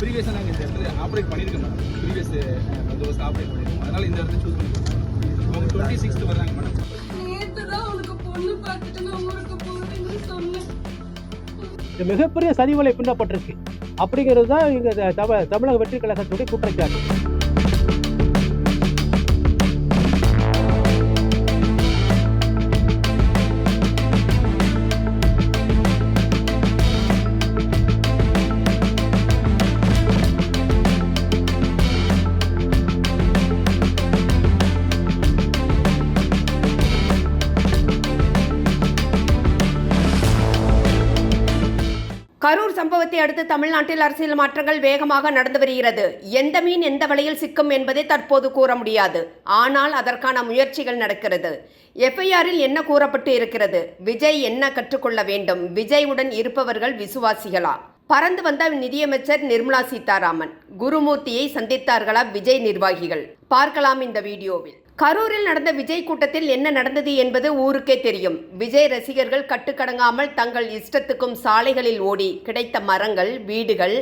ப்ரீவியஸாக நாங்கள் இந்த இடத்துல ஆப்ரேட் பண்ணியிருக்கோம் மேடம் ப்ரீவியஸ் பந்தோபஸ்து ஆப்ரேட் பண்ணியிருக்கோம். அதனால இந்த இடத்துல சூஸ் பண்ணியிருக்கோம் அவங்க டுவெண்ட்டி சிக்ஸ்த் வர்றாங்க மேடம் நேத்து தான் உனக்கு பொண்ணு பார்த்துட்டு நான் ஊருக்கு போறேன்னு சொன்னேன். இது மிகப்பெரிய சதிவலை பின்னப்பட்டிருக்கு. அப்படிங்கிறது தான் இங்கே தமிழ் தமிழக வெற்றி கழகத்துடைய குற்றச்சாட்டு. சம்பவத்தை அடுத்து தமிழ்நாட்டில் அரசியல் மாற்றங்கள் வேகமாக நடந்து வருகிறது. எந்த மீன் எந்த வலையில் சிக்கும் என்பதை தற்போது கூற முடியாது. ஆனால் அதற்கான முயற்சிகள் நடக்கிறது. எஃப்ஐஆரில் என்ன கூறப்பட்டு இருக்கிறது? விஜய் என்ன கற்றுக்கொள்ள வேண்டும்? விஜயுடன் இருப்பவர்கள் விசுவாசிகளா? பறந்து வந்த நிதியமைச்சர் நிர்மலா சீதாராமன். குருமூர்த்தியை சந்தித்தார்களா விஜய் நிர்வாகிகள்? பார்க்கலாம் இந்த வீடியோவில். கரூரில் நடந்த விஜய் கூட்டத்தில் என்ன நடந்தது என்பது ஊருக்கே தெரியும். விஜய் ரசிகர்கள் கட்டுக்கடங்காமல் தங்கள் இஷ்டத்துக்கும் சாலைகளில் ஓடி கிடைத்த மரங்கள் வீடுகள்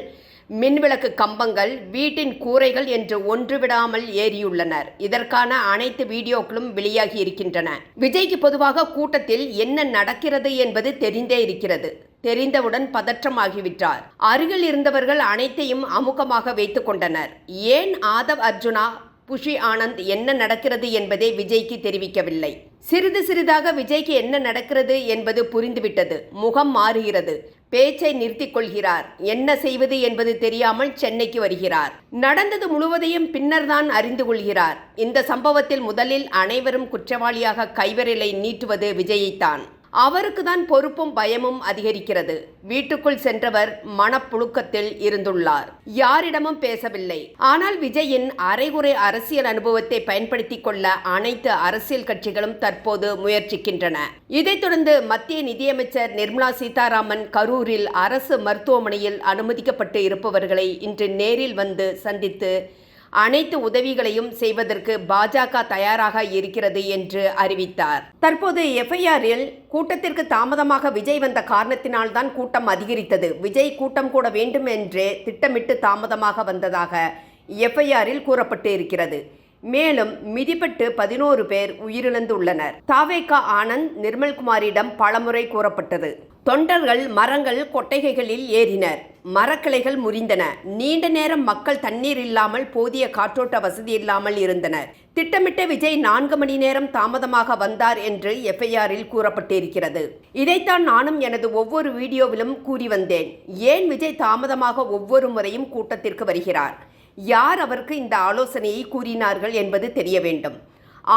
மின்விளக்கு கம்பங்கள் வீட்டின் கூரைகள் என்று ஒன்று விடாமல் ஏறியுள்ளனர். இதற்கான அனைத்து வீடியோக்களும் வெளியாகி இருக்கின்றன. விஜய்க்கு பொதுவாக கூட்டத்தில் என்ன நடக்கிறது என்பது தெரிந்தே இருக்கிறது. தெரிந்தவுடன் பதற்றமாகிவிட்டார். அருகில் இருந்தவர்கள் அனைத்தையும் அமுகமாக வைத்துக் கொண்டனர். ஏன் ஆதவ் அர்ஜுனா புஷி ஆனந்த் என்ன நடக்கிறது என்பதை விஜய்க்கு தெரிவிக்கவில்லை. சிறிது சிறிதாக விஜய்க்கு என்ன நடக்கிறது என்பது புரிந்துவிட்டது. முகம் மாறுகிறது. பேச்சை நிறுத்திக் கொள்கிறார். என்ன செய்வது என்பது தெரியாமல் சென்னைக்கு வருகிறார். நடந்தது முழுவதையும் பின்னர்தான் அறிந்து கொள்கிறார். இந்த சம்பவத்தில் முதலில் அனைவரும் குற்றவாளியாக கைவிரலை நீட்டுவது விஜயைத்தான் அவருக்கு தான் பொறுப்பும் பயமும் அதிகரிக்கிறது. வீட்டுக்குள் சென்றவர் மனப்புழுக்கத்தில் இருந்துள்ளார். யாரிடமும் பேசவில்லை. ஆனால் விஜயின் அரைகுறை அரசியல் அனுபவத்தை பயன்படுத்திக் கொள்ள அனைத்து அரசியல் கட்சிகளும் தற்போது முயற்சிக்கின்றன. இதைத் தொடர்ந்து மத்திய நிதியமைச்சர் நிர்மலா சீதாராமன் கரூரில் அரசு மருத்துவமனையில் அனுமதிக்கப்பட்டு இருப்பவர்களை இன்று நேரில் வந்து சந்தித்து அனைத்து உதவிகளையும் செய்வதற்கு பாஜக தயாராக இருக்கிறது என்று அறிவித்தார். தற்போது எஃப்ஐஆரில் கூட்டத்திற்கு தாமதமாக விஜய் வந்த காரணத்தினால்தான் கூட்டம் அதிகரித்தது. விஜய் கூட்டம் கூட வேண்டும் என்றே திட்டமிட்டு தாமதமாக வந்ததாக எஃப்ஐஆரில் கூறப்பட்டு இருக்கிறது. மேலும் மிதிப்பட்டு பதினோரு பேர் உயிரிழந்துள்ளனர். தாவேகா ஆனந்த் நிர்மல்குமாரிடம் பலமுறை கூறப்பட்டது. தொண்டர்கள் மரங்கள் கொட்டைகைகளில் ஏறினர். மரக்கிளைகள் முறிந்தன. நீண்ட நேரம் மக்கள் தண்ணீர் இல்லாமல் போதிய காற்றோட்ட வசதி இல்லாமல் இருந்தனர். திட்டமிட்ட விஜய் நான்கு மணி நேரம் தாமதமாக வந்தார் என்று எஃப்ஐஆரில் கூறப்பட்டிருக்கிறது. இதைத்தான் நானும் எனது ஒவ்வொரு வீடியோவிலும் கூறி வந்தேன். ஏன் விஜய் தாமதமாக ஒவ்வொரு முறையும் கூட்டத்திற்கு வருகிறார்? யார் அவருக்கு இந்த ஆலோசனையை கூறினார்கள் என்பது தெரிய வேண்டும்.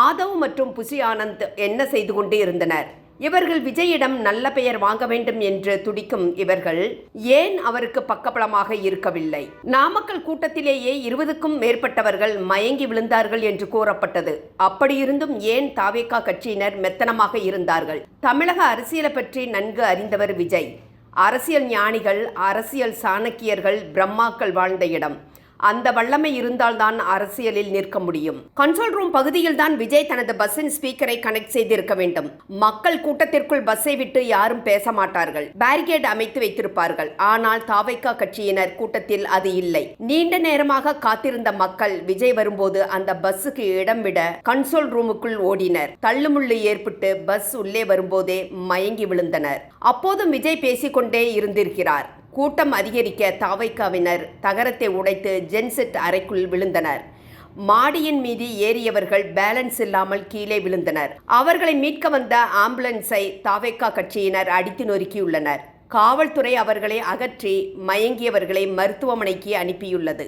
ஆதவ் மற்றும் புஷி ஆனந்த் என்ன செய்து கொண்டு இருந்தனர்? இவர்கள் விஜயிடம் நல்ல பெயர் வாங்க வேண்டும் என்று துடிக்கும் இவர்கள் ஏன் அவருக்கு பக்கபலமாக இருக்கவில்லை? நாமக்கல் கூட்டத்திலேயே இருபதுக்கும் மேற்பட்டவர்கள் மயங்கி விழுந்தார்கள் என்று கூறப்பட்டது. அப்படியிருந்தும் ஏன் தாவேக்கா கட்சியினர் மெத்தனமாக இருந்தார்கள்? தமிழக அரசியலை பற்றி நன்கு அறிந்தவர் விஜய். அரசியல் ஞானிகள் அரசியல் சாணக்கியர்கள் பிரம்மாக்கள் வாழ்ந்த இடம். அந்த வல்லமை இருந்தால்தான் அரசியலில் நிற்க முடியும். கண்ட்ரோல் ரூம் பகுதியில் தான் விஜய் தனது பஸ்ஸின் ஸ்பீக்கரை கனெக்ட் செய்திருக்க வேண்டும். மக்கள் கூட்டத்திற்குள் பஸ்ஸை விட்டு யாரும் பேச மாட்டார்கள். பேரிகேட் அமைத்து வைத்திருப்பார்கள். ஆனால் தாவைக்கா கட்சியினர் கூட்டத்தில் அது இல்லை. நீண்ட நேரமாக காத்திருந்த மக்கள் விஜய் வரும்போது அந்த பஸ்ஸுக்கு இடம் விட கன்சோல் ரூமுக்குள் ஓடினர். தள்ளுமுள்ளு ஏற்பட்டு பஸ் உள்ளே வரும்போதே மயங்கி விழுந்தனர். அப்போதும் விஜய் பேசிக்கொண்டே இருந்திருக்கிறார். கூட்டம் அதிகரிக்க தாவைக்காவினர் தகரத்தை உடைத்து ஜென்செட் அறைக்குள் விழுந்தனர். மாடியின் மீது ஏறியவர்கள் பேலன்ஸ் இல்லாமல் கீழே விழுந்தனர். அவர்களை மீட்க வந்த ஆம்புலன்ஸை தாவைக்கா கட்சியினர் அடித்து நொறுக்கியுள்ளனர். காவல்துறை அவர்களை அகற்றி மயங்கியவர்களை மருத்துவமனைக்கு அனுப்பியுள்ளது.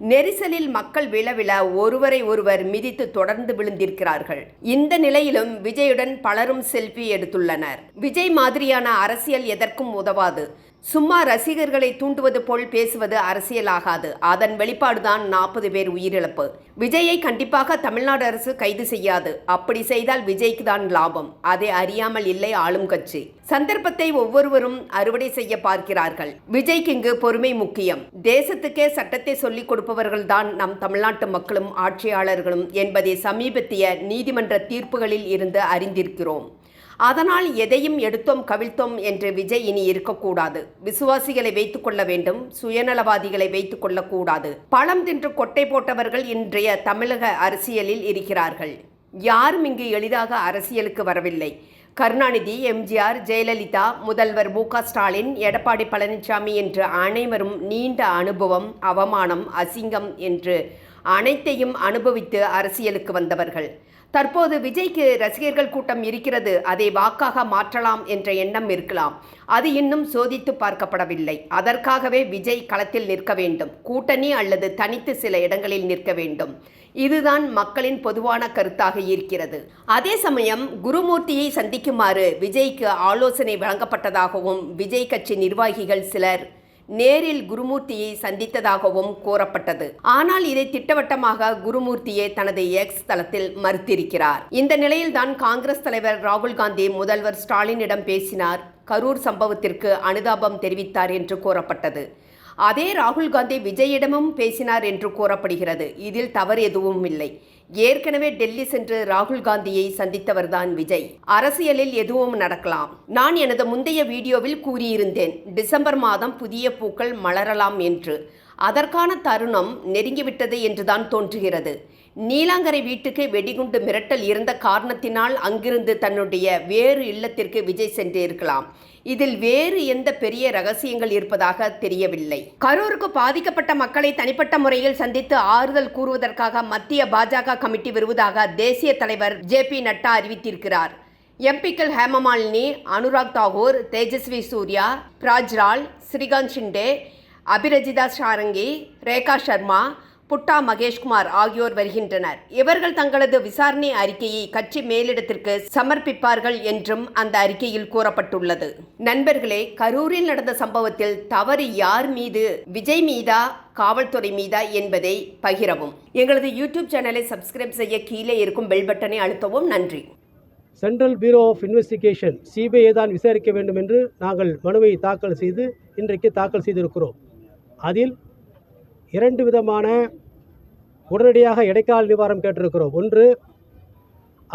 நெரிசலில் மக்கள் விழவிழ ஒருவரை ஒருவர் மிதித்து தொடர்ந்து விழுந்திருக்கிறார்கள். இந்த நிலையிலும் விஜயுடன் பலரும் செல்ஃபி எடுத்துள்ளனர். விஜய் மாதிரியான அரசியல் எதற்கும் உதவாது. சும்மா ரசிகர்களை தூண்டுவது போல் பேசுவது அரசியலாகாது. அதன் வெளிப்பாடுதான் நாற்பது பேர் உயிரிழப்பு. விஜயை கண்டிப்பாக தமிழ்நாடு அரசு கைது செய்யாது. அப்படி செய்தால் விஜய்க்கு தான் லாபம். அதை அறியாமல் இல்லை ஆளும் கட்சி. சந்தர்ப்பத்தை ஒவ்வொருவரும் அறுவடை செய்ய பார்க்கிறார்கள். விஜய்க்கு இங்கு பொறுமை முக்கியம். தேசத்துக்கே சட்டத்தை சொல்லிக் கொடுப்பவர்கள்தான் நம் தமிழ்நாட்டு மக்களும் ஆட்சியாளர்களும் என்பதை சமீபத்திய நீதிமன்ற தீர்ப்புகளில் இருந்து அறிந்திருக்கிறோம். அதனால் எதையும் எடுத்தோம் கவிழ்த்தோம் என்று விஜய் இனி இருக்கக்கூடாது. விசுவாசிகளை வைத்துக் கொள்ள வேண்டும் சுயநலவாதிகளை வைத்துக் கொள்ளக்கூடாது. பழம் தின்று கொட்டை போட்டவர்கள் இன்றைய தமிழக அரசியலில் இருக்கிறார்கள். யாரும் இங்கு எளிதாக அரசியலுக்கு வரவில்லை. கருணாநிதி எம்ஜிஆர் ஜெயலலிதா முதல்வர் மு ஸ்டாலின் எடப்பாடி பழனிசாமி என்று அனைவரும் நீண்ட அனுபவம் அவமானம் அசிங்கம் என்று அனைத்தையும் அனுபவித்து அரசியலுக்கு வந்தவர்கள். தற்போது விஜய்க்கு ரசிகர்கள் கூட்டம் இருக்கிறது. அதை வாக்காக மாற்றலாம் என்ற எண்ணம் இருக்கலாம். அது இன்னும் சோதித்து பார்க்கப்படவில்லை. அதற்காகவே விஜய் களத்தில் நிற்க வேண்டும். கூட்டணி அல்லது தனித்து சில இடங்களில் நிற்க வேண்டும். இதுதான் மக்களின் பொதுவான கருத்தாக இருக்கிறது. அதே சமயம் குருமூர்த்தியை சந்திக்குமாறு விஜய்க்கு ஆலோசனை வழங்கப்பட்டதாகவும் விஜய் கட்சி நிர்வாகிகள் சிலர் நேரில் குருமூர்த்தியை சந்தித்ததாகவும் கூறப்பட்டது. ஆனால் இதை திட்டவட்டமாக குருமூர்த்தியே தனது எக்ஸ் தளத்தில் மறுத்திருக்கிறார். இந்த நிலையில்தான் காங்கிரஸ் தலைவர் ராகுல் காந்தி முதல்வர் ஸ்டாலினிடம் பேசினார். கரூர் சம்பவத்திற்கு அனுதாபம் தெரிவித்தார் என்று கூறப்பட்டது. அதே ராகுல் காந்தி விஜயிடமும் பேசினார் என்று கூறப்படுகிறது. இதில் தவறு எதுவும் இல்லை. ஏற்கனவே டெல்லி சென்று ராகுல் காந்தியை சந்தித்தவர்தான் விஜய். அரசியலில் எதுவும் நடக்கலாம். நான் எனது முந்தைய வீடியோவில் கூறியிருந்தேன் டிசம்பர் மாதம் புதிய பூக்கள் மலரலாம் என்று. அதற்கான தருணம் நெருங்கிவிட்டது என்றுதான் தோன்றுகிறது. நீலாங்கரை வீட்டுக்கு வெடிகுண்டு மிரட்டல் இருந்த காரணத்தினால் அங்கிருந்து தன்னுடைய வேறு இல்லத்திற்கு விஜய் சென்றிருக்கலாம் இதில் வேறு எந்த பெரிய ரகசியங்கள் இருப்பதாக தெரியவில்லை. கரூருக்கு பாதிக்கப்பட்ட மக்களை தனிப்பட்ட முறையில் சந்தித்து ஆறுதல் கூறுவதற்காக மத்திய பாஜக கமிட்டி வருவதாக தேசிய தலைவர் ஜே பி நட்டா அறிவித்திருக்கிறார். எம்பிக்கள் ஹேமமாலினி அனுராக் தாகூர் தேஜஸ்வி சூர்யா பிராஜ்ரால் ஸ்ரீகாந்த் ஷிண்டே அபிரஜிதா ஷாரங்கி ரேகா சர்மா புட்டா மகேஷ்குமார் ஆகியோர் வருகின்றனர். இவர்கள் தங்களது விசாரணை அறிக்கையை கட்சி மேலிடத்திற்கு சமர்ப்பிப்பார்கள் என்றும் அந்த அறிக்கையில் கூறப்பட்டுள்ளது. நண்பர்களே கரூரில் நடந்த சம்பவத்தில் தவறு யார் மீது? விஜய் மீதா காவல்துறை மீதா என்பதை பகிரவும். எங்களது யூடியூப் சேனலை சப்ஸ்கிரைப் செய்ய கீழே இருக்கும் பெல் பட்டனை அழுத்தவும் நன்றி. Central bureau of investigation CBI தான் விசாரிக்க வேண்டும் என்று நாங்கள் மனுவை தாக்கல் செய்து இன்றைக்கு தாக்கல் செய்திருக்கிறோம். அதில் இரண்டு விதமான உடனடியாக இடைக்கால நிவாரணம் கேட்டிருக்கிறோம். ஒன்று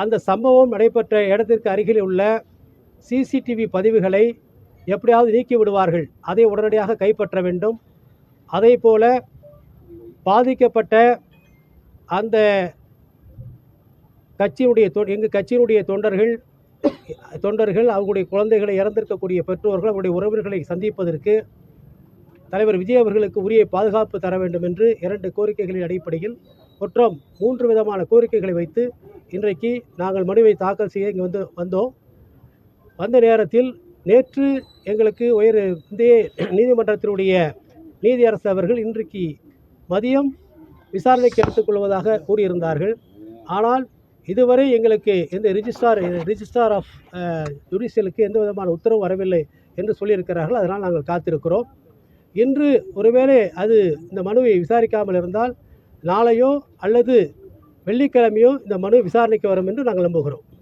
அந்த சம்பவம் நடைபெற்ற இடத்திற்கு அருகில் உள்ள சிசிடிவி பதிவுகளை எப்படியாவது நீக்கி விடுவார்கள். அதை உடனடியாக கைப்பற்ற வேண்டும். அதே போல பாதிக்கப்பட்ட அந்த கட்சியினுடைய தொ எங்கள் கட்சியினுடைய தொண்டர்கள் தொண்டர்கள் அவங்களுடைய குழந்தைகளை இறந்திருக்கக்கூடிய பெற்றோர்கள் அவருடைய உறவினர்களை சந்திப்பதற்கு தலைவர் விஜய் அவர்களுக்கு உரிய பாதுகாப்பு தர வேண்டும் என்று இரண்டு கோரிக்கைகளின் அடிப்படையில் மற்றும் மூன்று விதமான கோரிக்கைகளை வைத்து இன்றைக்கு நாங்கள் மனுவை தாக்கல் செய்ய இங்கே வந்து வந்தோம். வந்த நேரத்தில் நேற்று எங்களுக்கு உயர் இந்திய நீதிமன்றத்தினுடைய நீதியரசு அவர்கள் இன்றைக்கு மதியம் விசாரணைக்கு எடுத்துக்கொள்வதாக கூறியிருந்தார்கள். ஆனால் இதுவரை எங்களுக்கு எந்த ரிஜிஸ்டார் ரிஜிஸ்டார் ஆஃப் ஜுடிஷியலுக்கு எந்த விதமான உத்தரவு வரவில்லை என்று சொல்லியிருக்கிறார்கள். அதனால் நாங்கள் காத்திருக்கிறோம். இன்று ஒருவேளை அது இந்த மனுவை விசாரிக்காமல் இருந்தால் நாளையோ அல்லது வெள்ளிக்கிழமையோ இந்த மனு விசாரணைக்கு வரும் என்று நாங்கள் நம்புகிறோம்.